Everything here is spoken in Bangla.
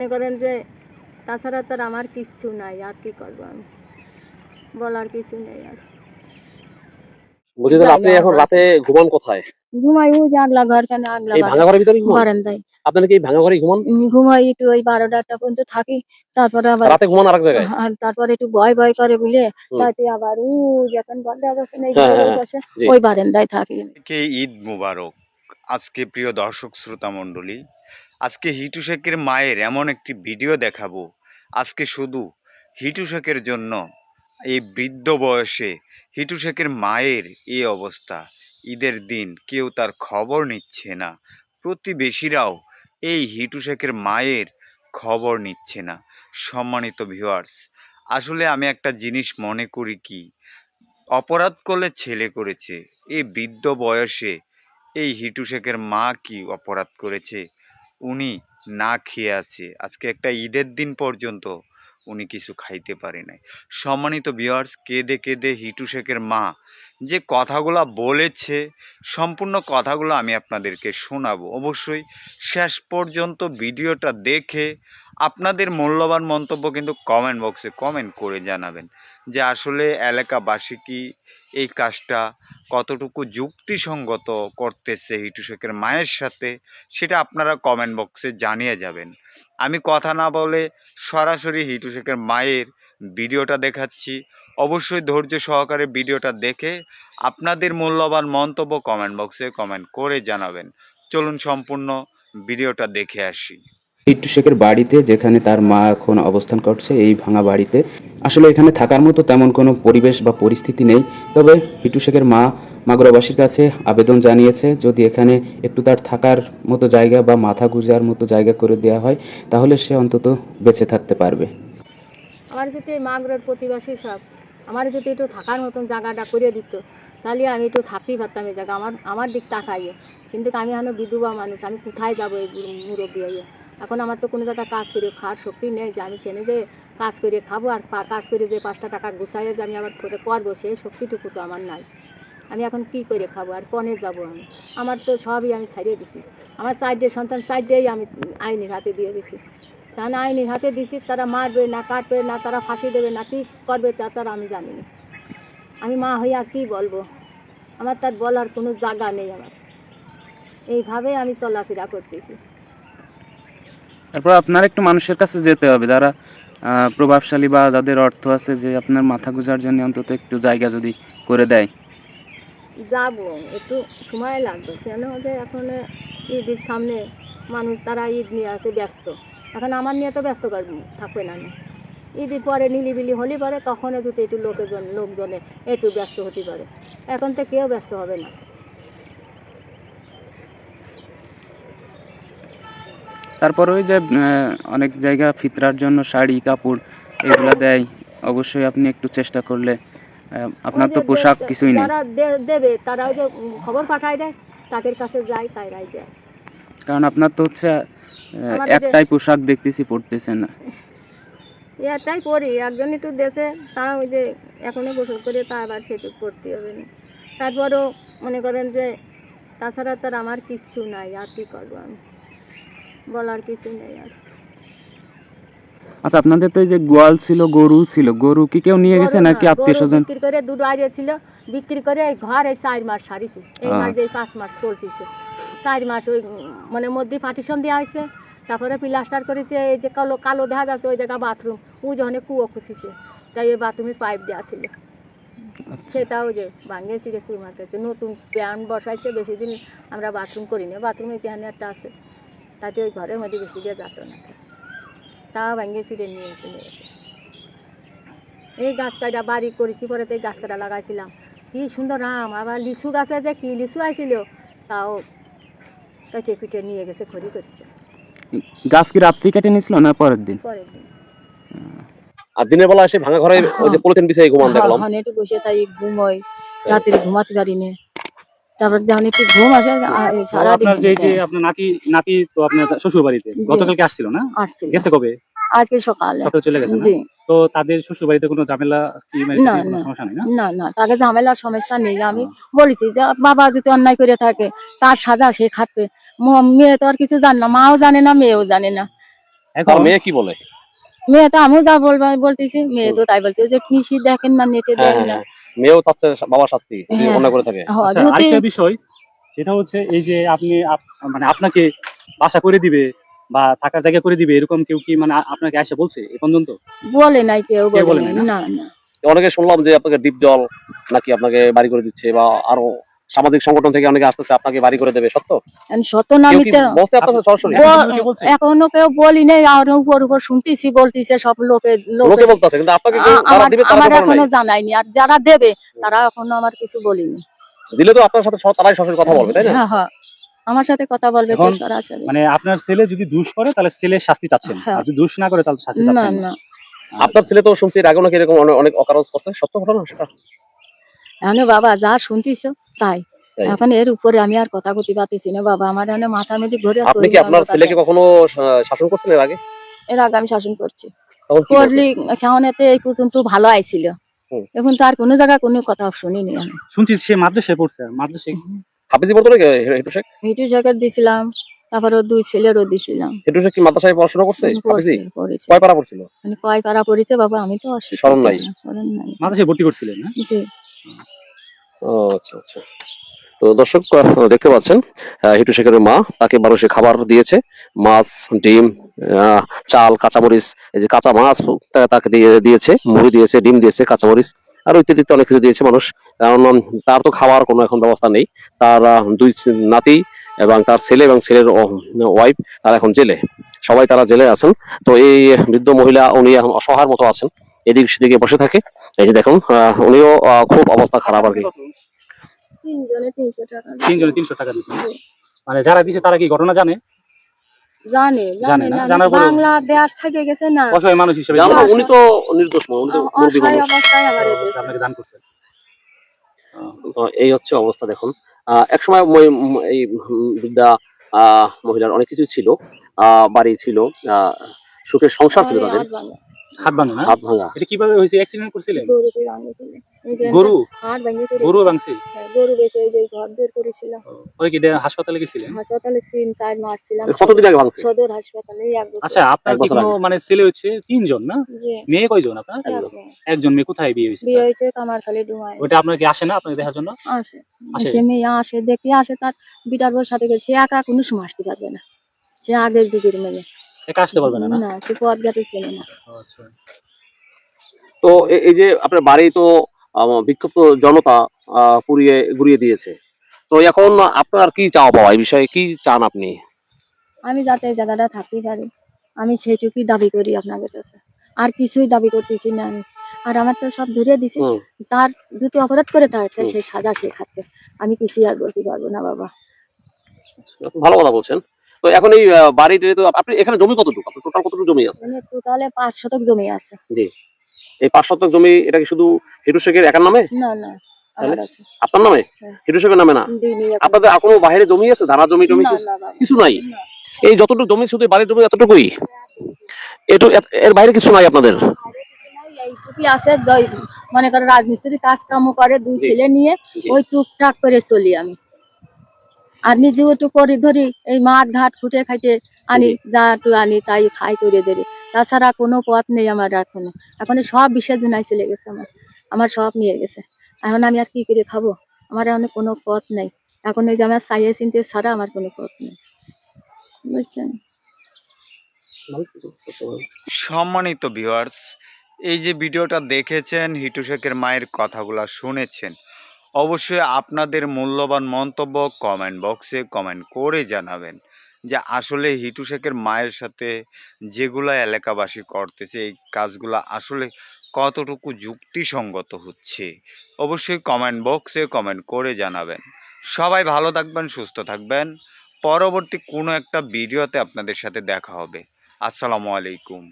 মনে করেন যে তাছাড়া তার আমার কিচ্ছু নাই আর কি করব আমি? বলার কিছু নেই আর। বলছি তাহলে আপনি এখন রাতে ঘুমান কোথায়? ঘুমাই ওই যে ঘর কেন আগলা এই ভাঙা ঘরের ভিতরে ঘুমান? বারান্দায় আপনারা কি এই ভাঙা ঘরে ঘুমান? ঘুমাই একটু ওই বারোটা একটা পর্যন্ত থাকি তারপরে আবার রাতে ঘুমান আরেক জায়গায়? তারপরে একটু ভয় ভয় করে বলে। তাতে আবার উ যখন বন্ধ বসে নেই হ্যাঁ, হ্যাঁ, জি। ওই বারান্দায় থাকি। কে ঈদ মুবারক। আজকে প্রিয় দর্শক শ্রোতা মণ্ডলী আজকে হিটু শেখের মায়ের এমন একটি ভিডিও দেখাবো। আজকে শুধু হিটু শেখের জন্য, এই বৃদ্ধ বয়সে হিটু শেখের মায়ের এই অবস্থা। ঈদের দিন কেউ তার খবর নিচ্ছে না। প্রতিবেশীরাও এই হিটু শেখের মায়ের খবর নিচ্ছে না। সম্মানিত ভিউয়ার্স, আসলে আমি একটা জিনিস মনে করি কি? অপরাধ করলে ছেলে করেছে। এই বৃদ্ধ বয়সে এই হিটু শেখের মা কি অপরাধ করেছে? উনি না খেয়ে আছে। আজকে একটা ঈদের দিন পর্যন্ত উনি কিছু খাইতে পারে নাই। সম্মানিত বিয়ার্স কেঁদে কেঁদে হিটু শেখের মা যে কথাগুলো বলেছে, সম্পূর্ণ কথাগুলো আমি আপনাদেরকে শোনাবো। অবশ্যই শেষ পর্যন্ত ভিডিওটা দেখে আপনাদের মূল্যবান মন্তব্য কিন্তু কমেন্ট বক্সে কমেন্ট করে জানাবেন যে আসলে এলাকাবাসী কি এই কাজটা কতটুকু যুক্তিসঙ্গত করতেছে হিটু শেখের মায়ের সাথে, সেটা আপনারা কমেন্ট বক্সে জানিয়ে যাবেন। আমি কথা না বলে সরাসরি হিটু শেখের মায়ের ভিডিওটা দেখাচ্ছি। অবশ্যই ধৈর্য সহকারে ভিডিওটা দেখে আপনাদের মূল্যবান মন্তব্য কমেন্ট বক্সে কমেন্ট করে জানাবেন। চলুন সম্পূর্ণ ভিডিওটা দেখে আসি। হিট্টু শেখের বাড়িতে যেখানে তার মা এখন অবস্থান করছে, এই ভাঙা বাড়িতে আসলে এখানে থাকার মতো তেমন কোনো পরিবেশ বা পরিস্থিতি নেই। তবে হিট্টু শেখের মা মাগুরাবাসীর কাছে আবেদন জানিয়েছে, যদি এখানে একটু তার থাকার মতো জায়গা বা মাথা গুজার মতো জায়গা করে দেওয়া হয়, তাহলে সে অন্তত বেঁচে থাকতে পারবে। আমার যদি মাগরের প্রতিবাসী সব, আমার যদি একটু থাকার মতন জায়গাটা করে দিত, তাহলে আমি একটু থাকতেই পারতাম এই জায়গা। আমার আমার দিক তাকাইয়ে কিন্তু আমি এখন বিধবা মানুষ, আমি কোথায় যাব এই মুরব্বী এখন আমার তো কোনো জায়গায় কাজ করে, খাওয়ার শক্তি নেই যে আমি চেনে যে কাজ করে খাব আর কাজ করে যে পাঁচটা টাকা গুছাইয়ে যে আমি আবার করে করব সেই শক্তিটুকু তো আমার নাই। আমি এখন কি করে খাব আর কনে যাব আমি? আমার তো সবই আমি ছাড়িয়ে দিছি। আমার চারটে সন্তান চারটেই আমি আইনের হাতে দিয়ে দিছি। তাহলে আইনের হাতে দিছি, তারা মারবে না কাটবে না, তারা ফাঁসি দেবে না, কি করবে তা তারা আমি জানি না। আমি মা আর কী বলব? আমার তার বলার কোনো জায়গা নেই আমার। এইভাবে আমি চলাফেরা করতেছি। তারপর আপনার একটু মানুষের কাছে যেতে হবে, যারা প্রভাবশালী বা যাদের অর্থ আছে যে আপনার মাথা গুজার জন্য অন্তত একটু জায়গা যদি করে দেয়। যাব, একটু সময় লাগবে। কেন যে এখন ঈদের সামনে মানুষ, তারা ঈদ নিয়ে আছে ব্যস্ত। এখন আমার নিয়ে তো ব্যস্ত থাকবে না না ঈদের পরে নিলিবিলি হলে পরে তখন যদি একটু লোকজন লোকজনে একটু ব্যস্ত হতে পারে। এখন তো কেউ ব্যস্ত হবে না। তারপর ওই যে অনেক জায়গা ফিতরার জন্য শাড়ি কাপড় এগুলো দেয়। অবশ্যই আপনি একটু চেষ্টা করলে আপনার তো পোশাক কিছুই নেই। দেবে তারা ওই যে খবর পাঠায় দেয় তাদের কাছে যায় দেয়। কারণ আপনার তো হচ্ছে একটাই পোশাক দেখতেছি পড়তেছেন না। এটাই করি একজন একটু দেশে তারা ওই যে এখনই গোসল করে তা আবার সেটুকু করতে হবে না। তারপরও মনে করেন যে তাছাড়া তার আমার কিচ্ছু নাই আর কি করব আমি? বলার কিছু নেই আর। আচ্ছা আপনাদের তো এই যে গোয়াল ছিল গরু ছিল গরু কি কেউ নিয়ে গেছে নাকি আত্মীয় স্বজন বিক্রি করে দুটো আইডিয়া ছিল বিক্রি করে এই ঘর এই চার মাস সারিছে। এই মাস আচ্ছা। দিয়ে পাঁচ মাস চলতেছে। চার মাস ওই মানে মধ্যে পার্টিশন দেওয়া হয়েছে তারপরে প্লাস্টার করেছে এই যে কালো কালো দেখা যাচ্ছে ওই জায়গা বাথরুম ও যখন কুয়ো খুঁজেছে তাই ওই বাথরুমের পাইপ দেওয়া ছিল। সেটাও যে ভাঙে চিরে শুরু মারতেছে নতুন প্যান বসাইছে বেশি দিন আমরা বাথরুম করি না বাথরুমে যেখানে একটা আছে তাতে ওই ঘরের মধ্যে বেশি দিয়ে যেত না। তাও ভাঙে চিরে নিয়ে এসে নিয়ে এসে। এই গাছ কাটা বাড়ি করেছি পরে তো এই গাছ কাটা লাগাইছিলাম। কি সুন্দর আম আবার লিচু গাছে যে কি লিচু আইছিল তাও কেটে পিটে নিয়ে গেছে খড়ি করছে। গাছ কি রাত্রি কেটে নিছিল না পরের দিন? পরের দিন। আর দিনের বেলা এসে ভাঙা ঘরে ওই যে পলিথিন বিছিয়ে ঘুমান দেখলাম। হ্যাঁ একটু বসে তাই ঘুমোই রাত্রে ঘুমাতে পারি না। তারপর যখন একটু ঘুম আসে সারাদিন আপনার যে যে আপনার নাতি নাতি তো আপনার শ্বশুর বাড়িতে গতকালকে আসছিল না? আসছিল। গেছে কবে? আজকে সকালে। সকালে চলে গেছে জি। তো তাদের শ্বশুর বাড়িতে কোনো ঝামেলা কি না, না। সমস্যা নেই না? না না। তাকে সমস্যা নেই। আমি বলেছি যে বাবা যদি অন্যায় করে থাকে তার সাজা সে খাটবে। মেয়ে তো আর কিছু জানে না মাও জানে না মেয়েও জানে না। এখন মেয়ে কি বলে? মেয়ে তো আমিও যা বলব বলতেছি মেয়ে তো তাই বলছে যে কৃষি দেখেন না নেটে হ্যাঁ দেন হ্যাঁ না হ্যাঁ। মেয়েও চাচ্ছে বাবার শাস্তি যদি হ্যাঁ। অন্যায় করে থাকে। আচ্ছা, আরেকটা বিষয় সেটা হচ্ছে এই যে আপনি মানে আপনাকে বাসা করে দিবে বা থাকার জায়গা করে দিবে এরকম কেউ কি মানে আপনাকে আসে বলছে এ পর্যন্ত? বলে নাই কেউ বলে না। অনেকে শুনলাম যে আপনাকে ডিপ জল নাকি আপনাকে বাড়ি করে দিচ্ছে বা আরও সামাজিক সংগঠন থেকে অনেকে আসতেছে আপনাকে বাড়ি করে দেবে সত্য? এখন শত না আমি বলছে আপনার সরাসরি? এখন কেউ বলি নাই আর উপর উপর শুনতেছি বলতেছে সব লোকে লোকে বলতেছে কিন্তু আপনাকে আমার এখনও নাই। জানায়নি আর যারা দেবে তারা এখনও আমার কিছু বলিনি। দিলে তো আপনার সাথে তারাই সরাসরি কথা বলবে তাই না? হ্যাঁ হ্যাঁ। আমার সাথে কথা বলবে তো সরাসরি। মানে আপনার ছেলে যদি দুষ করে তাহলে ছেলে শাস্তি চাচ্ছেন হ্যাঁ। আর যদি দুষ না করে তাহলে শাস্তি চাচ্ছেন না। না। আপনার ছেলে তো শুনছি এর আগে নাকি এরকম অনেক- অকারজ করছে সত্য ঘটনা? সেটা বাবা যা শুনতিস তাই। এখন এর উপরে আমি আর কথা কইতে পারতেছি না বাবা। আমার এখানে মাথা মেদি ঘুরে আপনি কি আপনার ছেলেকে কখনো শাসন করছেন এর আগে? এর আগে আমি শাসন করছি? করলি এই পর্যন্ত ভালো আইছিল। এখন তো আর কোনো জায়গায় কোনো কথা শুনিনি আমি। শুনছি সে মাদ্রাসায় পড়ছে মাদ্রাসায়। হাফিজি পড়তো হেটু শেখ? মিটু জ্যাকেট দিছিলাম তারপর ওর দুই ছেলেরও দিছিলাম। হেটু শেখ কি মাদ্রাসায় পড়াশোনা করছে হাফিজি? কয় পারা পড়ছিল? মানে কয় পারা পড়েছে বাবা আমি তো স্মরণ নাই। স্মরণ নাই। মাদ্রাসায় ভর্তি করছিলেন না? জি। ও আচ্ছা আচ্ছা। তো দর্শক দেখতে পাচ্ছেন হিটু শেখের মা, তাকে মানুষে খাবার দিয়েছে, মাছ, ডিম চাল, কাঁচামরিচ, এই যে কাঁচা মাছ তাকে দিয়ে দিয়েছে, মুড়ি দিয়েছে, ডিম দিয়েছে, কাঁচামরিচ, আর ইত্যাদি অনেক কিছু দিয়েছে মানুষ। কারণ, তার তো খাওয়ার কোনো এখন ব্যবস্থা নেই। তার দুই নাতি এবং তার ছেলে এবং ছেলের ওয়াইফ তারা এখন জেলে। সবাই তারা জেলে আছেন। তো এই বৃদ্ধ মহিলা, উনি এখন অসহায়ের মতো আছেন। এদিক সেদিকে বসে থাকে। এই যে দেখুন উনিও আহ, খুব অবস্থা খারাপ আর কি। তিনজনে তিনশো টাকা তিনজনে তিনশো টাকা দিচ্ছে। মানে যারা তারা কি ঘটনা জানে? জানে জানে জানে না? জানে জানার পরেও- বাংলা দেশ থেকে গেছে না। অসহায় মানুষ হিসেবে জানো না। উনি তো নির্দোষ নয় উনি তো অসহায় অবস্থায় আবার আপনাকে দান করছে। তো এই হচ্ছে অবস্থা দেখুন। আহ, একসময় এই বৃদ্ধা মহিলার অনেক কিছু ছিল। আহ, বাড়ি ছিল আহ, সুখের সংসার ছিল তাদের। হাত ভাঙা। হাত না হাত ভাঙা। এটা কীভাবে হয়েছে? অ্যাক্সিডেন্ট করছিলেন? গরু গরু? ভাঙছে হ্যাঁ, গরু বেঁচে এই যে ঘর বের করেছিল পরে কি হাসপাতালে গেছিলেন? হাসপাতালে সিন চার মারছিলাম কতদিন আগে ভাঙছে? সদর হাসপাতালে এক বছর। আচ্ছা আপনার কি কোনো মানে ছেলে হচ্ছে তিনজন না? মেয়ে কয়জন আপনার? একজন। মেয়ে কোথায় বিয়ে হয়েছে? বিয়ে হয়েছে কামারখালি ডুমায়। ওটা আপনার কি আসে না আপনাকে দেখার জন্য? আসে। আসে? মেয়ে আসে দেখতে আসে তার বিটার বউর সাথে সে একা কোনো সময় আসতে পারবে না। সে আগের যুগের মেয়ে। একা আসতে পারবে না না? না সে পথ ঘাটে চেনে না। আচ্ছা। তো এই যে আপনার বাড়ি তো বিক্ষুব্ধ জনতা পুড়িয়ে গুড়িয়ে দিয়েছে। তো এখন আপনার কি চাওয়া পাওয়া? এই বিষয়ে কি চান আপনি? আমি যাতে জায়গাটা থাকতে পারি আমি সেইটুকুই দাবি করি আপনাদের কাছে। আর কিছুই দাবি করতেছি না আমি। আর আমার তো সব ধরে দিছি। তার যদি অপরাধ করে থাকে সে সাজা সে খাচ্ছে। আমি কিছুই আর বলতে পারব না বাবা। ভালো কথা বলছেন। তো এখন এই বাড়িতে তো আপনি এখানে জমি কতটুকু? আপনার টোটাল কতটুকু জমি আছে? টোটালে পাঁচ শতক জমি আছে। জি। এই পাঁচ শতক জমি এটা কি শুধু হিটু শেখের একার নামে? না না আপনার নামে। হিটু শেখের নামে না? দুই নিয়ে এখন- আপনাদের আর কোনো বাইরে জমি আছে? ধারা জমি টমি কিছু? না, বাবা। কিছু নাই? এই যতটুকু জমি শুধু বাড়ির জমি এতটুকুই? এটু এর বাইরে কিছু নাই আপনাদের? এইটুকুই আছে মনে করো রাজমিস্ত্রি কাজ কাম করে দুই ছেলে নিয়ে ওই টুকটাক করে চলি আমি। আর নিজেও করি ধরি, এই মাঠ ঘাট খুঁটে খাইটে আনি, যা একটু আনি তাই খাই করে ধরি। তাছাড়া কোনো পথ নেই আমার এখনও। এখন সব বিসর্জনায় চলে গেছে আমার। আমার সব নিয়ে গেছে। এখন আমি আর কি করে খাব? আমার এখন কোনো পথ নেই। এখন এই যে আমার চাইয়ে চিনতে ছাড়া আমার কোনো পথ নেই। বুঝছেন? সম্মানিত ভিউয়ার্স এই যে ভিডিওটা দেখেছেন, হিটু শেখের মায়ের কথাগুলো শুনেছেন। অবশ্যই আপনাদের মূল্যবান মন্তব্য কমেন্ট বক্সে কমেন্ট করে জানাবেন যে আসলে হিটু শেখের মায়ের সাথে যেগুলো এলাকাবাসী করতেছে, এই কাজগুলো আসলে কতটুকু যুক্তিসঙ্গত হচ্ছে, অবশ্যই কমেন্ট বক্সে কমেন্ট করে জানাবেন। সবাই ভালো থাকবেন, সুস্থ থাকবেন। পরবর্তী কোনো একটা ভিডিওতে আপনাদের সাথে দেখা হবে। আসসালামু আলাইকুম।